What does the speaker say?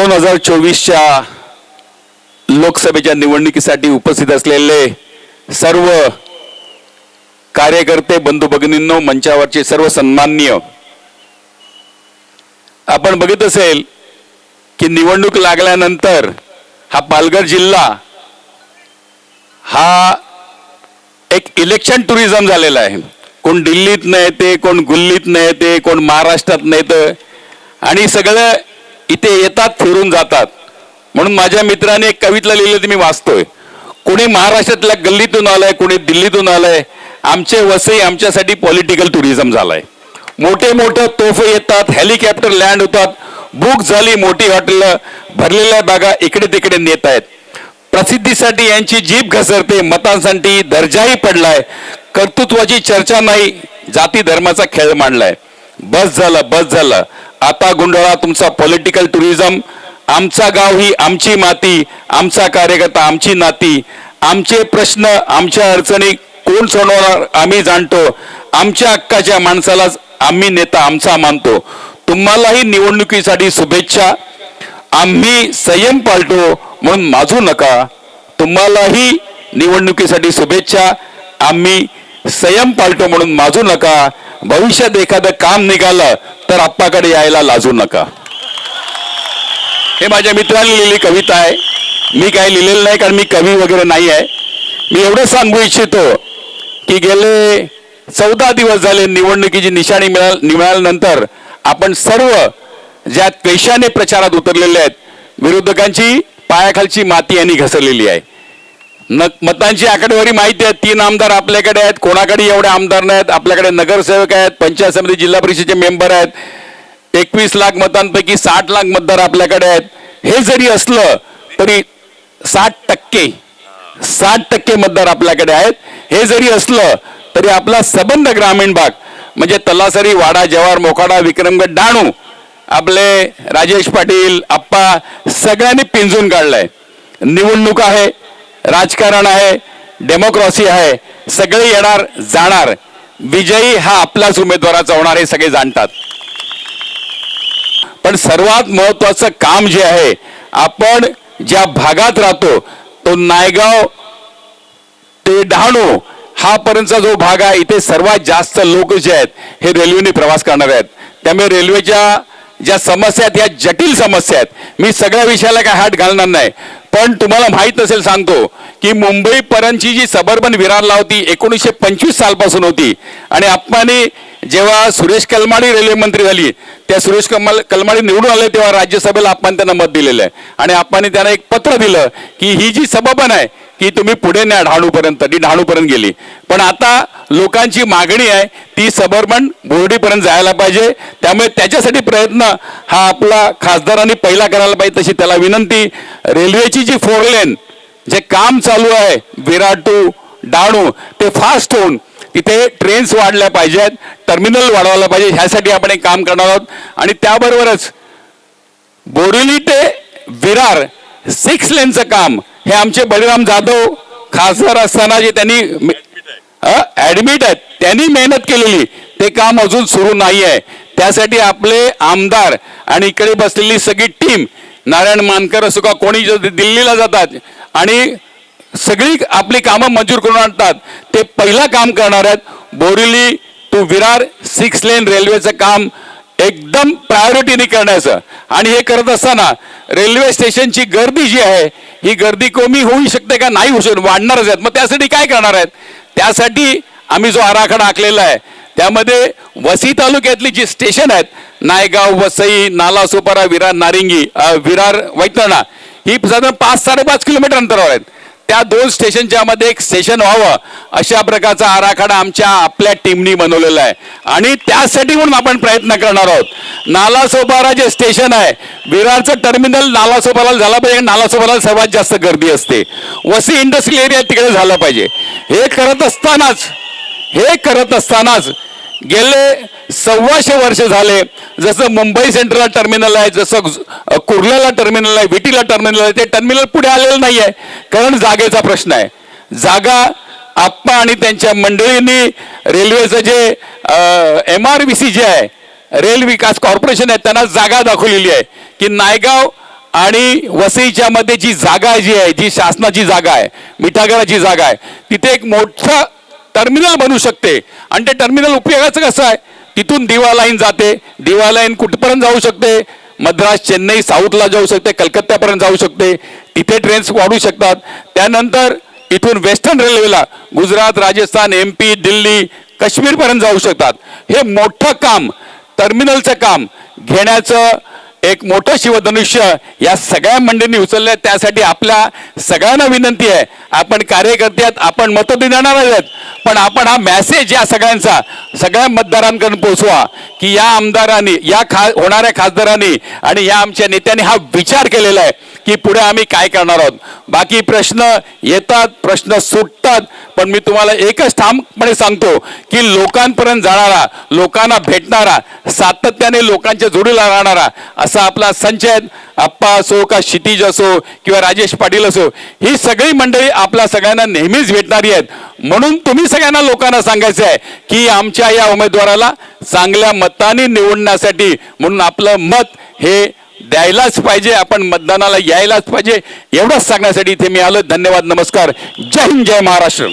दोन हजार चोवीसच्या लोकसभेच्या निवडणुकीसाठी उपस्थित असलेले सर्व कार्यकर्ते बंधू भगिनींनो मंचावरचे सर्व सन्माननीय. आपण बघित असेल की निवडणूक लागल्यानंतर हा पालघर जिल्हा हा एक इलेक्शन टुरिझम झालेला आहे. कोण दिल्लीत न येते कोण गुल्लीत न येते कोण महाराष्ट्रात न येतं आणि सगळं इथे येतात फिरून जातात. म्हणून माझ्या मित्राने एक कविता लिहिलं ते मी वाचतोय. कोणी महाराष्ट्रातल्या गल्लीतून आलंय कोणी दिल्लीतून आलंय आमचे वसई आमच्यासाठी पॉलिटिकल टुरिझम झालाय. मोठे मोठे तोफे येतात हेलिकॉप्टर लँड होतात. बुक झाली मोठी हॉटेल भरलेल्या बागा इकडे तिकडे नेत आहेत. प्रसिद्धीसाठी यांची जीभ घसरते मतांसाठी दर्जाही पडलाय. कर्तृत्वाची चर्चा नाही जाती धर्माचा खेळ मांडलाय. बस झालं बस झालं. आता गुंडाळा तुमचा पॉलिटिकल टुरिझम आमचा गाव ही आमची माती आमचा कार्यकर्ता आमची नाती. आमचे प्रश्न आमच्या अडचणी कोण सोडवणार आम्ही जाणतो. आमच्या हक्काच्या माणसालाच आम्ही नेता आमचा मानतो. तुम्हालाही निवडणुकीसाठी शुभेच्छा. आम्ही संयम पाळतो म्हणून माजू नका. तुम्हालाही निवडणुकीसाठी शुभेच्छा. आम्ही संयम पाळतो म्हणून माजू नका. भविष्यात एखादं काम निघालं तर आप्पाकडे यायला लाजू नका. हे माझ्या मित्राने लिहिलेली कविता आहे. मी काही लिहिलेलं नाही कारण मी कवी वगैरे नाही आहे. मी एवढं सांगू इच्छितो की गेले चौदा दिवस झाले निवडणुकीची निशाणी मिळाल मिळाल्यानंतर आपण सर्व ज्या पेशाने प्रचारात उतरलेले आहेत विरोधकांची पायाखालची माती यांनी घसरलेली आहे. न मतांची आकडेवारी माहिती आहे. तीन आमदार आपल्याकडे आहेत. कोणाकडे एवढे आमदार नाहीत? आपल्याकडे नगरसेवक आहेत. पंचायत समिती जिल्हा परिषदेचे मेंबर आहेत. एकवीस लाख मतांपैकी साठ लाख मतदार आपल्याकडे आहेत. हे जरी असलं तरी साठ टक्के साठ टक्के मतदार आपल्याकडे आहेत. हे जरी असलं तरी आपला सबंध ग्रामीण भाग म्हणजे तलासरी वाडा जवार मोखाडा विक्रमगड डाणू आपले राजेश पाटील आप्पा सगळ्यांनी पिंजून काढलाय. निवडणूक आहे. राजकारण आहे डेमोक्रॉसी आहे सगळे येणार जाणार. विजयी हा आपलाच उमेदवाराचा होणार हे सगळे जाणतात. पण सर्वात महत्वाचं काम जे आहे आपण ज्या भागात राहतो तो नायगाव ते डहाणू हा पर्यंतचा जो भाग आहे इथे सर्वात जास्त लोक जे आहेत हे रेल्वेने प्रवास करणार आहेत. त्यामुळे रेल्वेच्या ज्या समस्या आहेत या जटिल समस्या आहेत. मी सगळ्या विषयाला काय हात घालणार नाही. पण तुम्हाला माहीत नसेल सांगतो की मुंबईपर्यंतची जी सबर्बन विरारला होती एकोणीसशे पंचवीस सालपासून होती. आणि आप्पाने जेव्हा सुरेश कलमाडी रेल्वे मंत्री झाली त्या सुरेश कमल कलमाडी निवडून आले तेव्हा राज्यसभेला आपण त्यांना मत दिलेलं आहे. आणि आपण त्यांना एक पत्र दिलं की ही जी सबबन आहे की तुम्ही पुढे न्या डहाणूपर्यंत ती डहाणूपर्यंत गेली. पण आता लोकांची मागणी आहे ती सबर्बन बोर्डीपर्यंत जायला पाहिजे. त्यामुळे त्याच्यासाठी प्रयत्न हा आपला खासदारांनी पहिला करायला पाहिजे तशी त्याला विनंती. रेल्वेची जी फोर लेन जे काम चालू आहे विराट टू डाणू ते फास्ट होऊन तिथे ट्रेन्स वाढल्या पाहिजेत टर्मिनल वाढवायला पाहिजे ह्यासाठी आपण एक काम करणार आहोत. आणि त्याबरोबरच बोरिवली ते विरार सिक्स लेनचं काम हे आमचे बळीराम जाधव खासदार असताना जे त्यांनी ऍडमिट आहेत. त्यांनी मेहनत केलेली. ते काम अजून सुरू नाही आहे. त्यासाठी आपले आमदार आणि इकडे बसलेली सगळी टीम नारायण मानकर असो का कोणी दिल्लीला जातात आणि सगळी आपली कामं मंजूर करून आणतात ते पहिला काम करणार आहेत. Borivali to Virar six lane रेल्वेचं काम एकदम प्रायोरिटीने करण्याचं. आणि हे करत असताना रेल्वे स्टेशनची गर्दी जी आहे ही गर्दी कमी होऊ शकते का? नाही होऊ शकते. वाढणारच आहेत. मग त्यासाठी काय करणार आहेत? त्यासाठी आम्ही जो आराखडा आखलेला आहे त्यामध्ये वसी तालुक्यातली जी स्टेशन आहेत नायगाव वसई नालासोपारा विरार नारिंगी विरार वैतरणा ही साधारण पाच साडेपाच किलोमीटर अंतरावर आहेत. त्या दोन स्टेशनच्या मध्ये एक स्टेशन व्हावं अशा प्रकारचा आराखडा आमच्या आपल्या टीमनी बनवलेला आहे. आणि त्यासाठी म्हणून आपण प्रयत्न करणार आहोत. नालासोपारा जे स्टेशन आहे विरारचं टर्मिनल नालासोपाराला झालं पाहिजे. नालासोपाराला सर्वात जास्त गर्दी असते. वसी इंडस्ट्रियल एरिया तिकडे झालं पाहिजे. हे करत असतानाच हे करत असतानाच गेले सव्वाशे वर्ष झाले. जसं मुंबई सेंट्रलला टर्मिनल आहे जसं कुर्ल्याला टर्मिनल आहे विटीला टर्मिनल आहे ते टर्मिनल पुढे आलेलं नाही आहे कारण जागेचा प्रश्न आहे. जागा आप्पा आणि त्यांच्या मंडळींनी रेल्वेचं जे एम आर व्ही सी जे आहे रेल विकास कॉर्पोरेशन आहे त्यांना जागा दाखवलेली आहे. की नायगाव आणि वसईच्या मध्ये जी जागा जी आहे जी शासनाची जागा आहे मिठागराची जागा आहे तिथे एक मोठं टर्मिनल बनू शकते. आणि ते टर्मिनल उपयोगाचं कसं आहे? तिथून दिवा लाईन जाते. दिवा लाईन कुठपर्यंत जाऊ शकते? मद्रास चेन्नई साऊथला जाऊ शकते कलकत्त्यापर्यंत जाऊ शकते. तिथे ट्रेन्स वाढू शकतात. त्यानंतर इथून वेस्टर्न रेल्वेला गुजरात राजस्थान एम पी दिल्ली काश्मीरपर्यंत जाऊ शकतात. हे मोठं काम टर्मिनलचं काम घेण्याचं एक मोठं शिवधनुष्य या सगळ्या मंडळींनी उचललं त्यासाठी आपल्या सगळ्यांना विनंती आहे. आपण कार्यकर्ते आहेत आपण मतं देणार आहेत. पण आपण हा मॅसेज या सगळ्यांचा सगळ्या मतदारांकडून पोहोचवा की या आमदारांनी या खा होणाऱ्या खासदारांनी आणि या आमच्या नेत्यांनी हा विचार केलेला आहे. की पुढे आम्ही काय करणार आहोत? बाकी प्रश्न येतात प्रश्न सुटतात पण मी तुम्हाला एकच ठामपणे सांगतो की लोकांपर्यंत जाणारा लोकांना भेटणारा सातत्याने लोकांच्या जोडीला राहणारा असा आपला संचय आप्पा असो का क्षितिज असो किंवा राजेश पाटील असो ही सगळी मंडळी आपल्या सगळ्यांना नेहमीच भेटणारी आहेत. म्हणून तुम्ही सगळ्यांना लोकांना सांगायचं आहे की आमच्या या उमेदवाराला चांगल्या मताने निवडण्यासाठी म्हणून आपलं मत हे द्यायलाच पाहिजे आपण मतदानाला यायलाच पाहिजे. एवढंच सांगण्यासाठी इथे मी आलो. धन्यवाद नमस्कार. जय हिंद जय महाराष्ट्र.